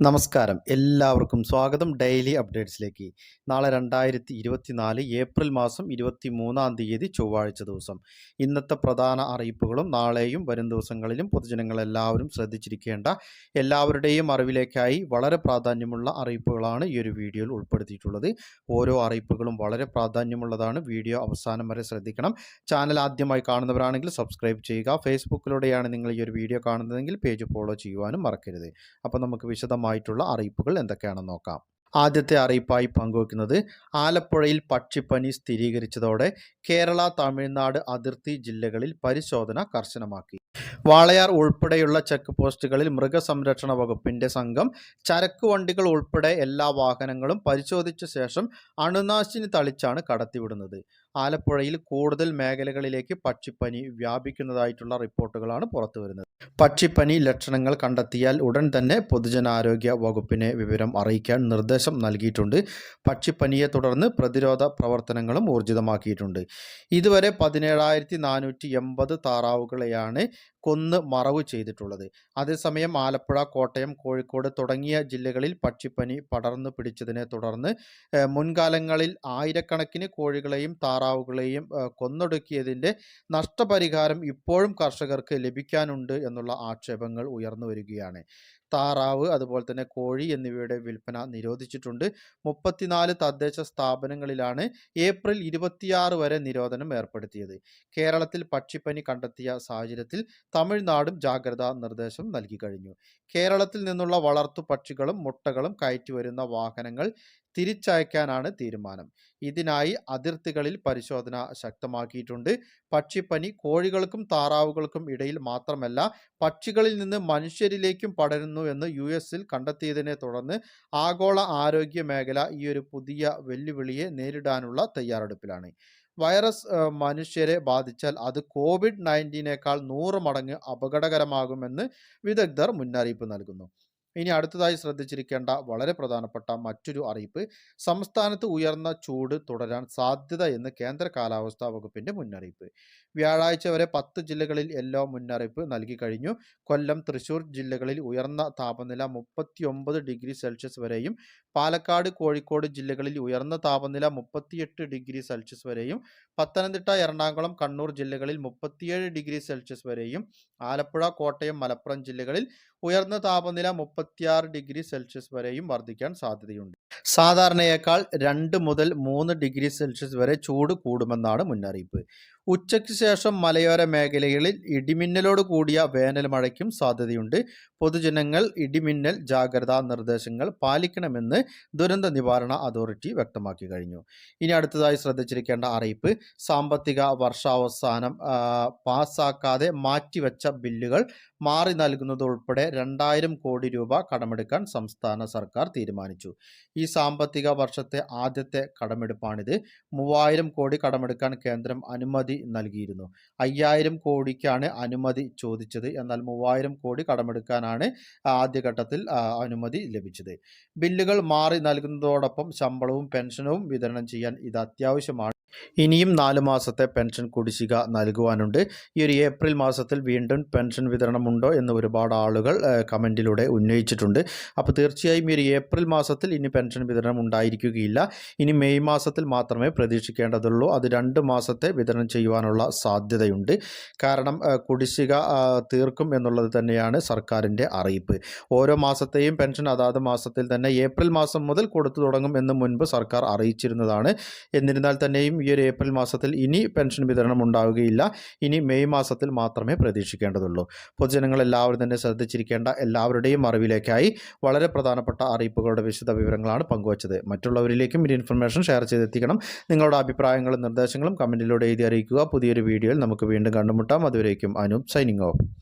നമസ്കാരം. എല്ലാവർക്കും സ്വാഗതം. ഡെയിലി അപ്ഡേറ്റ്സിലേക്ക്. നാളെ രണ്ടായിരത്തി ഇരുപത്തി നാല് ഏപ്രിൽ മാസം ഇരുപത്തി മൂന്നാം തീയതി ചൊവ്വാഴ്ച ദിവസം. ഇന്നത്തെ പ്രധാന അറിയിപ്പുകളും നാളെയും വരും ദിവസങ്ങളിലും പൊതുജനങ്ങൾ എല്ലാവരും ശ്രദ്ധിച്ചിരിക്കേണ്ട എല്ലാവരുടെയും അറിവിലേക്കായി വളരെ പ്രാധാന്യമുള്ള അറിയിപ്പുകളാണ് ഈ ഒരു വീഡിയോയിൽ ഉൾപ്പെടുത്തിയിട്ടുള്ളത്. ഓരോ അറിയിപ്പുകളും വളരെ പ്രാധാന്യമുള്ളതാണ്. വീഡിയോ അവസാനം വരെ ശ്രദ്ധിക്കണം. ചാനൽ ആദ്യമായി കാണുന്നവരാണെങ്കിൽ സബ്സ്ക്രൈബ് ചെയ്യുക. ഫേസ്ബുക്കിലൂടെയാണ് നിങ്ങൾ ഈ ഒരു വീഡിയോ കാണുന്നതെങ്കിൽ പേജ് ഫോളോ ചെയ്യുവാനും മറക്കരുത്. അപ്പോൾ നമുക്ക് വിശദമായിട്ടുള്ള അറിയിപ്പുകൾ എന്തൊക്കെയാണെന്ന് നോക്കാം. ആദ്യത്തെ അറിയിപ്പായി പങ്കുവയ്ക്കുന്നത് ആലപ്പുഴയിൽ പക്ഷിപ്പനി സ്ഥിരീകരിച്ചതോടെ കേരള തമിഴ്നാട് അതിർത്തി ജില്ലകളിൽ പരിശോധന കർശനമാക്കി. വാളയാർ ഉൾപ്പെടെയുള്ള ചെക്ക് പോസ്റ്റുകളിൽ മൃഗസംരക്ഷണ വകുപ്പിന്റെ സംഘം ചരക്ക് വണ്ടികൾ ഉൾപ്പെടെ എല്ലാ വാഹനങ്ങളും പരിശോധിച്ച ശേഷം അണുനാശിനി തളിച്ചാണ് കടത്തിവിടുന്നത്. ആലപ്പുഴയിൽ കൂടുതൽ മേഖലകളിലേക്ക് പക്ഷിപ്പനി വ്യാപിക്കുന്നതായിട്ടുള്ള റിപ്പോർട്ടുകളാണ് പുറത്തുവരുന്നത്. പക്ഷിപ്പനി ലക്ഷണങ്ങൾ കണ്ടെത്തിയാൽ ഉടൻ തന്നെ പൊതുജനാരോഗ്യ വകുപ്പിനെ വിവരം അറിയിക്കാൻ നിർദ്ദേശം നൽകിയിട്ടുണ്ട്. പക്ഷിപ്പനിയെ തുടർന്ന് പ്രതിരോധ പ്രവർത്തനങ്ങളും ഊർജിതമാക്കിയിട്ടുണ്ട്. ഇതുവരെ പതിനേഴായിരത്തി നാനൂറ്റി എൺപത് താറാവുകളെയാണ് കൊന്ന് മറവ് ചെയ്തിട്ടുള്ളത്. അതേസമയം ആലപ്പുഴ കോട്ടയം കോഴിക്കോട് തുടങ്ങിയ ജില്ലകളിൽ പക്ഷിപ്പനി പടർന്നു പിടിച്ചതിനെ തുടർന്ന് മുൻകാലങ്ങളിൽ ആയിരക്കണക്കിന് കോഴികളെയും താറാവുകളെയും കൊന്നൊടുക്കിയതിന്റെ നഷ്ടപരിഹാരം ഇപ്പോഴും കർഷകർക്ക് ലഭിക്കാനുണ്ട് എന്നുള്ള ആക്ഷേപങ്ങൾ ഉയർന്നു വരികയാണ്. താറാവ് അതുപോലെ തന്നെ കോഴി എന്നിവയുടെ വിൽപ്പന നിരോധിച്ചിട്ടുണ്ട്. മുപ്പത്തിനാല് തദ്ദേശ സ്ഥാപനങ്ങളിലാണ് ഏപ്രിൽ ഇരുപത്തിയാറ് വരെ നിരോധനം ഏർപ്പെടുത്തിയത്. കേരളത്തിൽ പക്ഷിപ്പനി കണ്ടെത്തിയ സാഹചര്യത്തിൽ തമിഴ്നാടും ജാഗ്രതാ നിർദ്ദേശം നൽകി കഴിഞ്ഞു. കേരളത്തിൽ നിന്നുള്ള വളർത്തു പക്ഷികളും മുട്ടകളും കയറ്റി വരുന്ന വാഹനങ്ങൾ തിരിച്ചയക്കാനാണ് തീരുമാനം. ഇതിനായി അതിർത്തികളിൽ പരിശോധന ശക്തമാക്കിയിട്ടുണ്ട്. പക്ഷിപ്പനി കോഴികൾക്കും താറാവുകൾക്കും ഇടയിൽ മാത്രമല്ല പക്ഷികളിൽ നിന്ന് മനുഷ്യരിലേക്കും പടരുന്നു എന്ന് യു എസിൽ കണ്ടെത്തിയതിനെ തുടർന്ന് ആഗോള ആരോഗ്യ മേഖല ഈ ഒരു പുതിയ വെല്ലുവിളിയെ നേരിടാനുള്ള തയ്യാറെടുപ്പിലാണ്. വൈറസ് മനുഷ്യരെ ബാധിച്ചാൽ അത് കോവിഡ് നയന്റീനേക്കാൾ നൂറ് മടങ്ങ് അപകടകരമാകുമെന്ന് വിദഗ്ധർ മുന്നറിയിപ്പ് നൽകുന്നു. ഇനി അടുത്തതായി ശ്രദ്ധിച്ചിരിക്കേണ്ട വളരെ പ്രധാനപ്പെട്ട മറ്റൊരു അറിയിപ്പ് സംസ്ഥാനത്ത് ഉയർന്ന ചൂട് തുടരാൻ സാധ്യത എന്ന് കേന്ദ്ര കാലാവസ്ഥാ വകുപ്പിന്റെ മുന്നറിയിപ്പ്. വ്യാഴാഴ്ച വരെ പത്ത് ജില്ലകളിൽ യെല്ലോ മുന്നറിയിപ്പ് നൽകി കഴിഞ്ഞു. കൊല്ലം തൃശൂർ ജില്ലകളിൽ ഉയർന്ന താപനില മുപ്പത്തിയൊമ്പത് ഡിഗ്രി സെൽഷ്യസ് വരെയും പാലക്കാട് കോഴിക്കോട് ജില്ലകളിൽ ഉയർന്ന താപനില മുപ്പത്തിയെട്ട് ഡിഗ്രി സെൽഷ്യസ് വരെയും പത്തനംതിട്ട എറണാകുളം കണ്ണൂർ ജില്ലകളിൽ മുപ്പത്തിയേഴ് ഡിഗ്രി സെൽഷ്യസ് വരെയും ആലപ്പുഴ കോട്ടയം മലപ്പുറം ജില്ലകളിൽ ഉയർന്ന താപനില മുപ്പത്തിയാറ് ഡിഗ്രി സെൽഷ്യസ് വരെയും വർദ്ധിക്കാൻ സാധ്യതയുണ്ട്. സാധാരണയേക്കാൾ രണ്ട് മുതൽ മൂന്ന് ഡിഗ്രി സെൽഷ്യസ് വരെ ചൂട് കൂടുമെന്നാണ് മുന്നറിയിപ്പ്. ഉച്ചയ്ക്ക് ശേഷം മലയോര മേഖലകളിൽ ഇടിമിന്നലോട് കൂടിയ വേനൽ മഴയ്ക്കും സാധ്യതയുണ്ട്. പൊതുജനങ്ങൾ ഇടിമിന്നൽ ജാഗ്രതാ നിർദ്ദേശങ്ങൾ പാലിക്കണമെന്ന് ദുരന്ത നിവാരണ അതോറിറ്റി വ്യക്തമാക്കി കഴിഞ്ഞു. ഇനി അടുത്തതായി ശ്രദ്ധിച്ചിരിക്കേണ്ട അറിയിപ്പ് സാമ്പത്തിക വർഷാവസാനം പാസ്സാക്കാതെ മാറ്റിവെച്ച ബില്ലുകൾ മാറി നൽകുന്നതുൾപ്പെടെ രണ്ടായിരം കോടി രൂപ കടമെടുക്കാൻ സംസ്ഥാന സർക്കാർ തീരുമാനിച്ചു. ഈ സാമ്പത്തിക വർഷത്തെ ആദ്യത്തെ കടമെടുപ്പാണിത്. മൂവായിരം കോടി കടമെടുക്കാൻ കേന്ദ്രം അനുമതി നൽകിയിരുന്നു. അയ്യായിരം കോടിക്കാണ് അനുമതി ചോദിച്ചത്. എന്നാൽ മൂവായിരം കോടി കടമെടുക്കാനാണ് ആദ്യഘട്ടത്തിൽ അനുമതി ലഭിച്ചത്. ബില്ലുകൾ മാറി നൽകുന്നതോടൊപ്പം ശമ്പളവും പെൻഷനും വിതരണം ചെയ്യാൻ ഇത് അത്യാവശ്യമാണ്. ഇനിയും നാല് മാസത്തെ പെൻഷൻ കുടിശ്ശിക നൽകുവാനുണ്ട്. ഈ ഒരു ഏപ്രിൽ മാസത്തിൽ വീണ്ടും പെൻഷൻ വിതരണമുണ്ടോ എന്ന് ഒരുപാട് ആളുകൾ കമന്റിലൂടെ ഉന്നയിച്ചിട്ടുണ്ട്. അപ്പോൾ തീർച്ചയായും ഈ ഒരു ഏപ്രിൽ മാസത്തിൽ ഇനി പെൻഷൻ വിതരണം ഉണ്ടായിരിക്കുകയില്ല. ഇനി മെയ് മാസത്തിൽ മാത്രമേ പ്രതീക്ഷിക്കേണ്ടതുള്ളൂ. അത് രണ്ട് മാസത്തെ വിതരണം ചെയ്യുവാനുള്ള സാധ്യതയുണ്ട്. കാരണം കുടിശ്ശിക തീർക്കും എന്നുള്ളത് തന്നെയാണ് സർക്കാരിന്റെ അറിയിപ്പ്. ഓരോ മാസത്തെയും പെൻഷൻ അതാത് മാസത്തിൽ തന്നെ ഏപ്രിൽ മാസം മുതൽ കൊടുത്തു തുടങ്ങും എന്ന് മുൻപ് സർക്കാർ അറിയിച്ചിരുന്നതാണ്. എന്നിരുന്നാൽ തന്നെയും ഈ ഒരു ഏപ്രിൽ മാസത്തിൽ ഇനി പെൻഷൻ വിതരണം ഉണ്ടാവുകയില്ല. ഇനി മെയ് മാസത്തിൽ മാത്രമേ പ്രതീക്ഷിക്കേണ്ടതുള്ളൂ. പൊതുജനങ്ങൾ എല്ലാവരും തന്നെ ശ്രദ്ധിച്ചിരിക്കേണ്ട എല്ലാവരുടെയും അറിവിലേക്കായി വളരെ പ്രധാനപ്പെട്ട അറിയിപ്പുകളുടെ വിശദ വിവരങ്ങളാണ് പങ്കുവച്ചത്. മറ്റുള്ളവരിലേക്കും ഈ ഇൻഫർമേഷൻ ഷെയർ ചെയ്തെത്തിക്കണം. നിങ്ങളുടെ അഭിപ്രായങ്ങളും നിർദ്ദേശങ്ങളും കമന്റിലൂടെ എഴുതി അറിയിക്കുക. പുതിയൊരു വീഡിയോയിൽ നമുക്ക് വീണ്ടും കണ്ടുമുട്ടാം. അതുവരേക്കും അനു സൈനിങ് ഓഫ്.